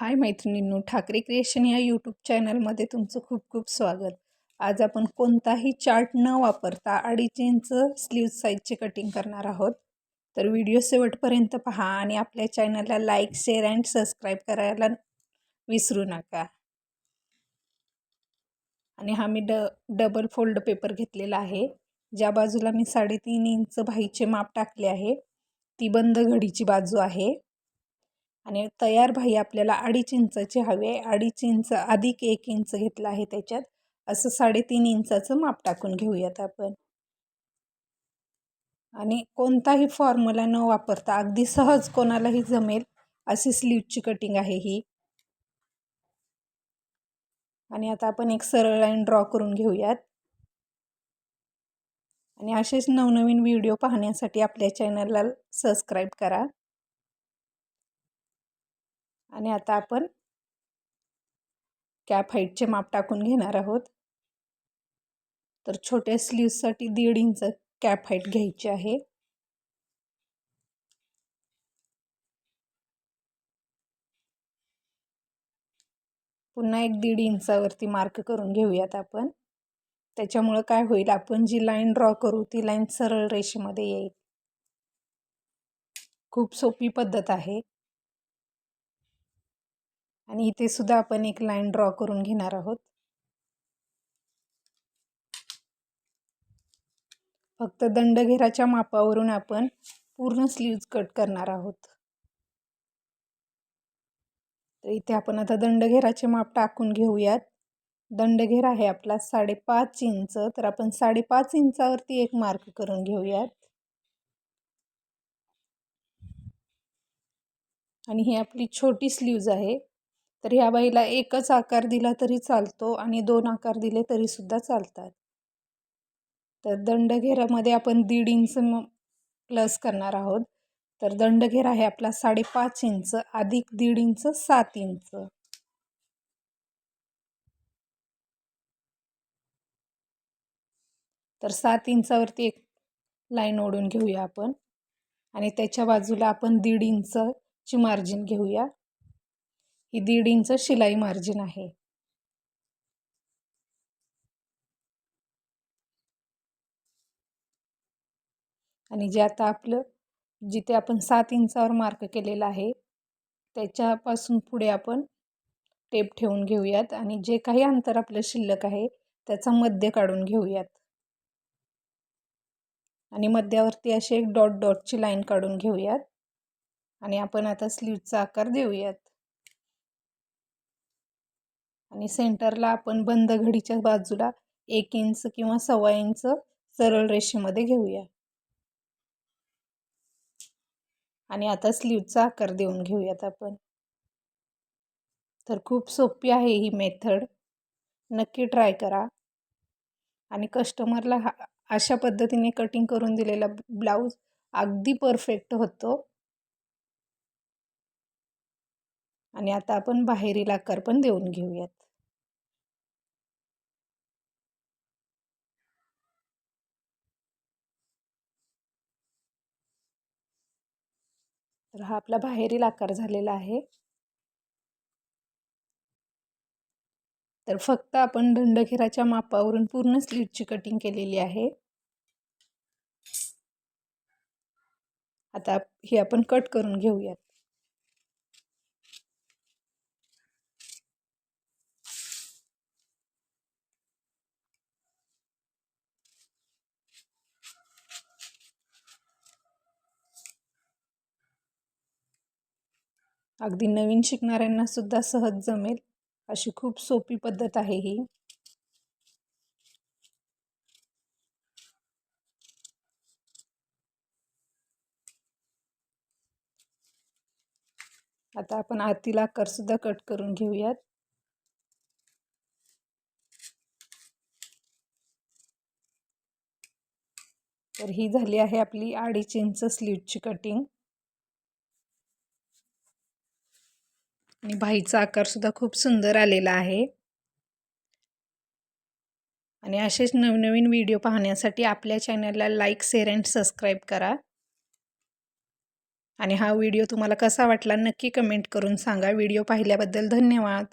हाय मैत्रिणींनो ठाकरे क्रिएशन या यूट्यूब चॅनलमध्ये तुमचं खूप खूप स्वागत. आज आपण कोणताही चार्ट न वापरता अडीच इंच स्लीव साईजचे कटिंग करणार आहोत. तर व्हिडिओ शेवटपर्यंत पहा आणि आपल्या चॅनलला लाईक शेअर अँड सबस्क्राईब करायला विसरू नका. आणि हा मी ड डबल फोल्ड पेपर घेतलेला आहे. ज्या बाजूला मी साडेतीन इंच भाईचे माप टाकले आहे ती बंद घडीची बाजू आहे. आणि तयार भाई आपल्याला अडीच इंचाची आहे. अडीच इंच अधिक एक इंच घेतलं आहे त्याच्यात. असं साडेतीन इंचाचं माप टाकून घेऊयात आपण. आणि कोणताही फॉर्म्युला न वापरता अगदी सहज कोणालाही जमेल अशी स्लीवची कटिंग आहे ही. आणि आता आपण एक सरळ लाईन ड्रॉ करून घेऊयात. आणि असेच नवनवीन व्हिडिओ पाहण्यासाठी आपल्या चॅनलला सबस्क्राईब करा. आणि आता आपण कॅप हाईटचे माप टाकून घेणार आहोत. तर छोट्या स्लीवसाठी दीड इंच कॅप हाईट घ्यायची आहे. पुन्हा एक दीड इंचावरती मार्क करून घेऊयात आपण. त्याच्यामुळं काय होईल आपण जी लाईन ड्रॉ करू ती लाईन सरळ रेषेमध्ये येईल. खूप सोपी पद्धत आहे. आणि इथे सुद्धा आपण एक लाईन ड्रॉ करून घेणार आहोत. फक्त दंडघेराच्या मापावरून आपण पूर्ण स्लीव्ज कट करणार आहोत. तर इथे आपण आता दंडघेराचे माप टाकून घेऊयात. दंडघेर आहे आपला साडेपाच इंच तर आपण साडेपाच इंचावरती एक मार्क करून घेऊयात. आणि ही आपली छोटी स्लीव्ज आहे. तर ह्या बाईला एकच आकार दिला तरी चालतो आणि दोन आकार दिले तरीसुद्धा चालतात. तर दंडघेरामध्ये आपण दीड इंच प्लस करणार आहोत. तर दंडघेर आहे आपला साडेपाच इंच अधिक दीड इंच सात इंच. तर सात इंचावरती एक लाईन ओढून घेऊया आपण. आणि त्याच्या बाजूला आपण दीड इंचची मार्जिन घेऊया. ही दीड इंच शिलाई मार्जिन आहे. आणि जे आता आपलं जिथे आपण सात इंचावर मार्क केलेला आहे त्याच्यापासून पुढे आपण टेप ठेवून घेऊयात आणि जे काही अंतर आपलं शिल्लक आहे त्याचा मध्य काढून घेऊयात. आणि मध्यावरती अशी एक डॉट डॉटची लाईन काढून घेऊयात. आणि आपण आता स्लीवचा आकार देऊयात. आणि सेंटरला आपण बंद घडीच्या बाजूला एक इंच किंवा सव्वा इंच सरळ रेषेमध्ये घेऊया. आणि आता स्लीवचा आकार देऊन घेऊयात आपण. तर खूप सोपी आहे ही मेथड. नक्की ट्राय करा. आणि कस्टमरला हा अशा पद्धतीने कटिंग करून दिलेला ब्लाऊज अगदी परफेक्ट होतो. आणि आता आपण बाहेरील आकार पण देऊन घेऊयात. तर हा आपला बाहेरील आकार झालेला आहे. तर फक्त आपण दंडघेराच्या मापावरून पूर्ण स्लीटची कटिंग केलेली आहे. आता ही आपण कट करून घेऊयात. अगदी नवीन शिकणाऱ्यांना सुद्धा सहज जमेल अशी खूप सोपी पद्धत आहे ही. आता आपण आतील आकार सुद्धा कट करून घेऊयात. तर ही झाली आहे आपली अडीच इंच स्लीवची कटिंग आणि भाईचा आकारसुद्धा खूप सुंदर आलेला आहे. आणि असेच नवनवीन व्हिडिओ पाहण्यासाठी आपल्या चॅनलला लाईक शेअर अँड सबस्क्राईब करा. आणि हा व्हिडिओ तुम्हाला कसा वाटला नक्की कमेंट करून सांगा. व्हिडिओ पाहिल्याबद्दल धन्यवाद.